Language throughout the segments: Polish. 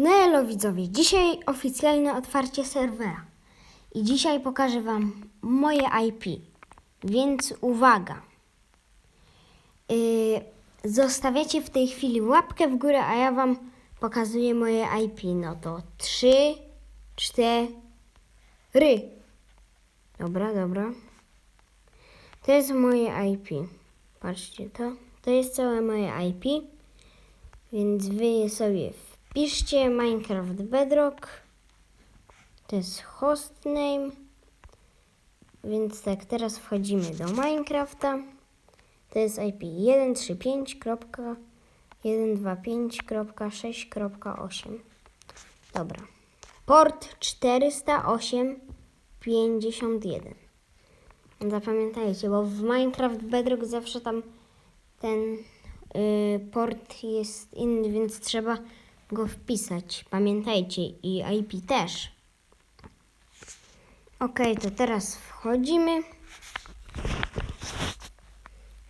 No elo widzowie, dzisiaj oficjalne otwarcie serwera i dzisiaj pokażę Wam moje IP, więc uwaga. Yy, zostawiacie w tej chwili łapkę w górę, a ja Wam pokazuję moje IP. No to 3, 4. Dobra, dobra. To jest moje IP. Patrzcie to. To jest całe moje IP. Więc wy sobie wpiszcie Minecraft Bedrock. To jest hostname. Więc tak, teraz wchodzimy do Minecrafta. To jest IP 135.125.6.8. Dobra. Port 408.51. Zapamiętajcie, bo w Minecraft Bedrock zawsze tam ten y, port jest inny, więc trzeba go wpisać. Pamiętajcie i IP też. Ok, to teraz wchodzimy.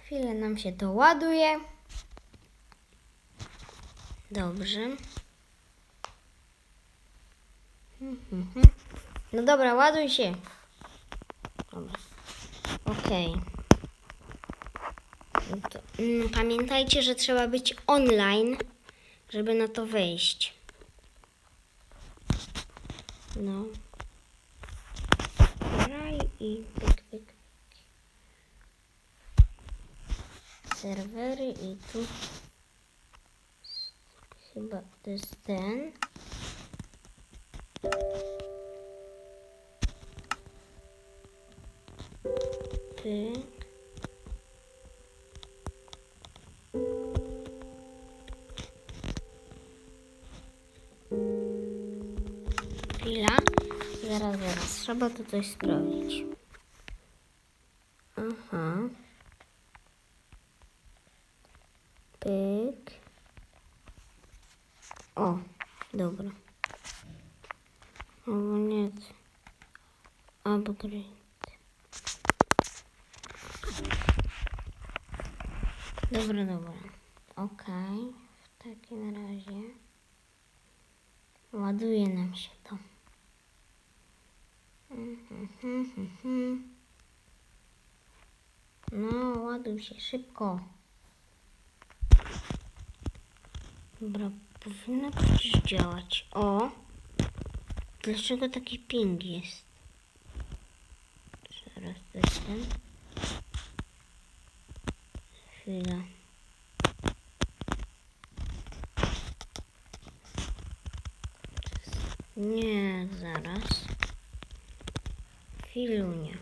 Chwilę nam się to ładuje. Dobrze. No dobra, ładuj się. Dobra. No mm, Pamiętajcie, że trzeba być online, żeby na to wejść. No. Raj i pyk, pyk. Serwery i tu chyba to jest ten. Pyk. Trzeba tu coś sprawdzić. Aha. Pyk. O, dobra. Albo nie. Upgrade. Dobra, dobra. Okej. W takim razie. Ładuje nam się to. No, ładuj się szybko. Dobra, powinno przecież działać. O! Dlaczego taki ping jest? Zaraz to jest ten. Chwila. Nie, zaraz. Chwilunia.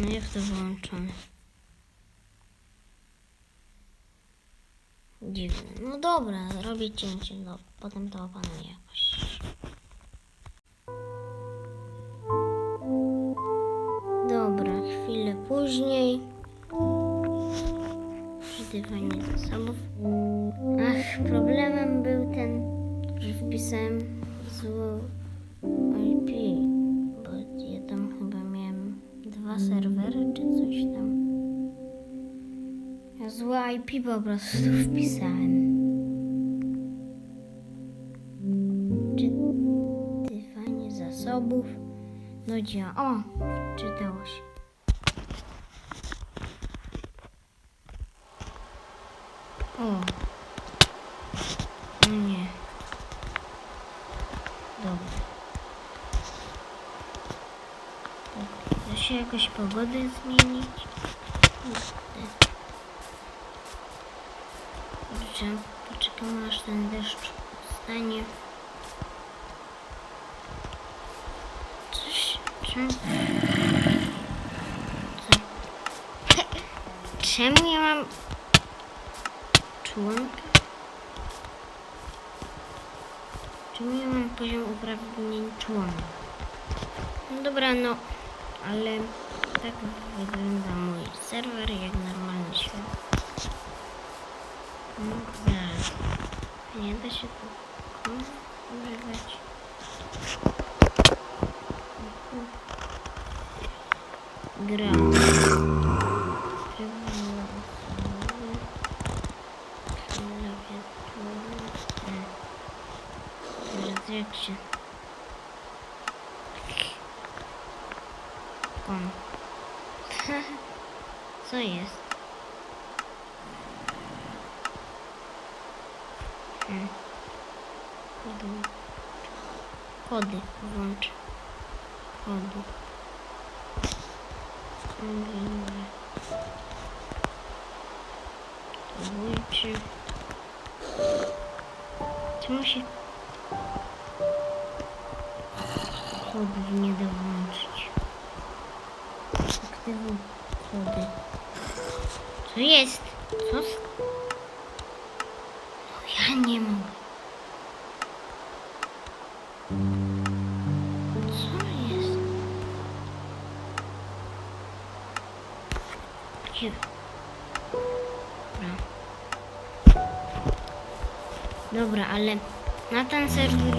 No jak to wyłączone? Dziwne. No dobra, robię cięcie, no potem to opanuję jakoś. Dobra, chwilę później. Przetywanie zasobów. Ach, problemem był ten, że wpisałem złą IP, bo ja tam chyba miałem dwa serwery czy coś tam. Ja złe IP po prostu wpisałem. Czytywanie zasobów. No działa. O, czytało się. O. No nie. Dobra. Tak, Da się jakoś pogodę zmienić? Dobrze, poczekamy aż ten deszcz stanie. Coś... Co? Czemu ja mam... Członka? Czemu ja mam poziom uprawnień członka? No dobra, no, ale tak wygląda mój serwer jak normalny świat. No. Nie da się tu używać. Gra. Patrzcie. Kon. Co jest? Hmm. Kody. Włącz. Kody. Włączy. Czemu się kodów nie da włączyć? Aktywuj kody. Co jest? Co? z- No ja nie mogę. Co jest? Gdzie? Dobra. Ale na ten serwer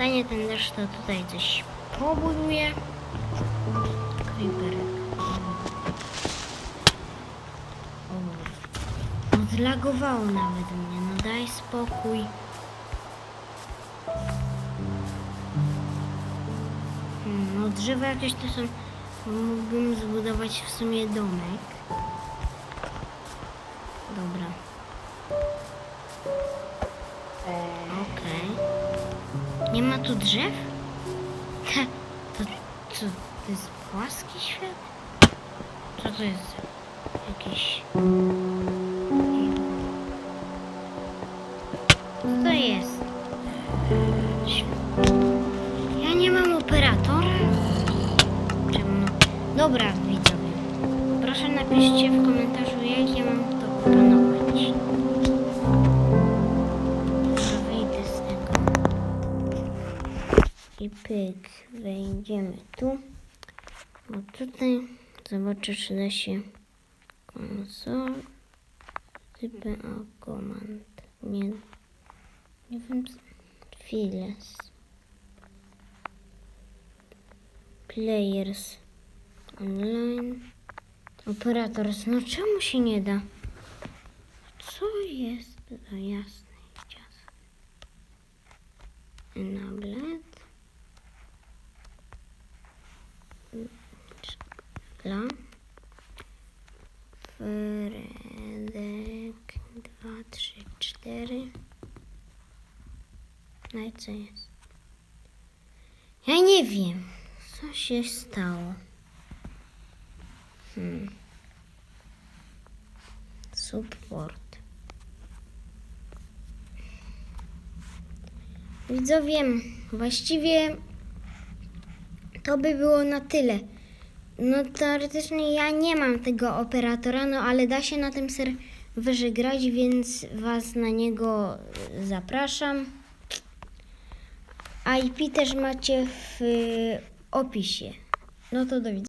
jak ustanie ten deszcz, to tutaj coś pobuduję. Creeperek. O. Zlagowało nawet mnie, no daj spokój. Hmm, No drzewa jakieś to są, mógłbym zbudować w sumie domek. Dobra. Nie ma tu drzew? To co? To jest płaski świat? Co to jest? Jakiś... Co to jest? Ja nie mam operatora? Czemu? Dobra, widzowie. Proszę napiszcie w komentarzu, jak ja mam to opanować. I pyk, wejdziemy tu. Bo tutaj zobaczę, czy da się konsol. O komand. Nie, nie wiem. Files. Players. Online. Operators. No czemu się nie da? Co jest? To jasne. jasne. Enabled. Dla. Fredek. Dwa, trzy, cztery. No i co jest? Ja nie wiem. Co się stało? Hmm. Support. Widzowie, właściwie to by było na tyle. No teoretycznie ja nie mam tego operatora, no ale da się na tym serwerze grać, więc Was na niego zapraszam. IP też macie w y, opisie. No to do widzenia.